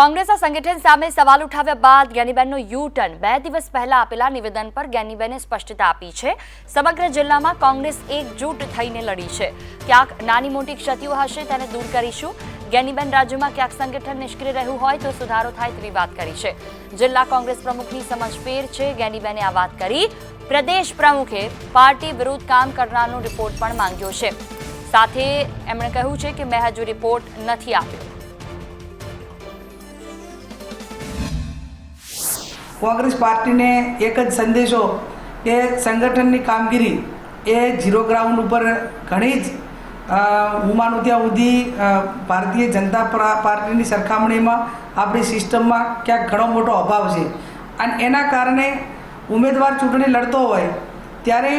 કોંગ્રેસના સંગઠન સામે સવાલ ઉઠાવ્યા બાદ જ્ઞાનીબેનનો યુ ટર્ન બે દિવસ પહેલા આપેલા નિવેદન પર જ્ઞાનીબેને સ્પષ્ટતા આપી છે. સમગ્ર જિલ્લામાં કોંગ્રેસ એકજૂટ થઈને લડી છે. ક્યાંક નાની મોટી ક્ષતિઓ હશે તેને દૂર કરીશું. જ્ઞાનીબેન રાજ્યમાં ક્યાંક સંગઠન નિષ્ક્રિય રહ્યું હોય તો સુધારો થાય તેવી વાત કરી છે. જિલ્લા કોંગ્રેસ પ્રમુખની સમજફેર છે. જ્ઞાનીબેને આ વાત કરી. પ્રદેશ પ્રમુખે પાર્ટી વિરુદ્ધ કામ કરનારનો રિપોર્ટ પણ માંગ્યો છે. સાથે એમણે કહ્યું છે કે મેં હજુ રિપોર્ટ નથી આપ્યો. કોંગ્રેસ પાર્ટીને એક જ સંદેશો કે સંગઠનની કામગીરી એ ઝીરો ગ્રાઉન્ડ ઉપર ઘણી જ અ, હું માનું ત્યાં સુધી ભારતીય જનતા પાર્ટીની સરખામણીમાં આપણી સિસ્ટમમાં ક્યાંક ઘણો મોટો અભાવ છે. અને એના કારણે ઉમેદવાર ચૂંટણી લડતો હોય ત્યારે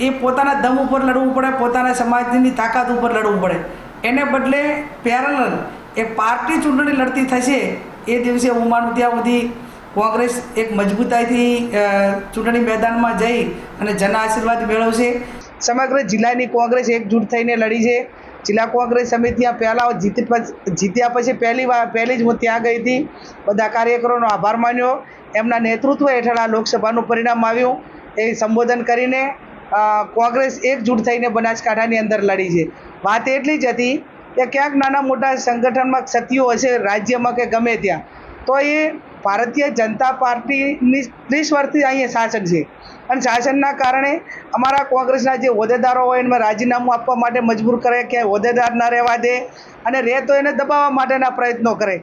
એ પોતાના દમ ઉપર લડવું પડે પોતાના સમાજની તાકાત ઉપર લડવું પડે. એને બદલે પેરેલલ એ પાર્ટી ચૂંટણી લડતી થશે એ દિવસે હું માનું ત્યાં સુધી કોંગ્રેસ એક મજબૂતાઈથી ચૂંટણી મેદાનમાં જઈ અને જન આશીર્વાદ મેળવશે. સમગ્ર જિલ્લાની કોંગ્રેસ એકજૂટ થઈને લડી છે. જિલ્લા કોંગ્રેસ સમિતિમાં પહેલાં જીતી જીત્યા પછી પહેલી વાર, પહેલી જ હું ત્યાં ગઈ હતી. બધા કાર્યકરોનો આભાર માન્યો. એમના નેતૃત્વ હેઠળ આ લોકસભાનું પરિણામ આવ્યું. એ સંબોધન કરીને કોંગ્રેસ એકજૂટ થઈને બનાસકાંઠાની અંદર લડી છે. વાત એટલી જ હતી કે ક્યાંક નાના મોટા સંગઠનમાં ક્ષતિઓ હશે, રાજ્યમાં કે ગમે ત્યાં, તો એ ભારતીય જનતા પાર્ટીની ત્રીસ વર્ષથી અહીંયા શાસન છે. અને શાસનના કારણે અમારા કોંગ્રેસના જે હોદ્દેદારો હોય એમાં રાજીનામું આપવા માટે મજબૂર કરે કે હોદ્દેદાર ના રહેવા દે અને રહે તો એને દબાવવા માટેના પ્રયત્નો કરે.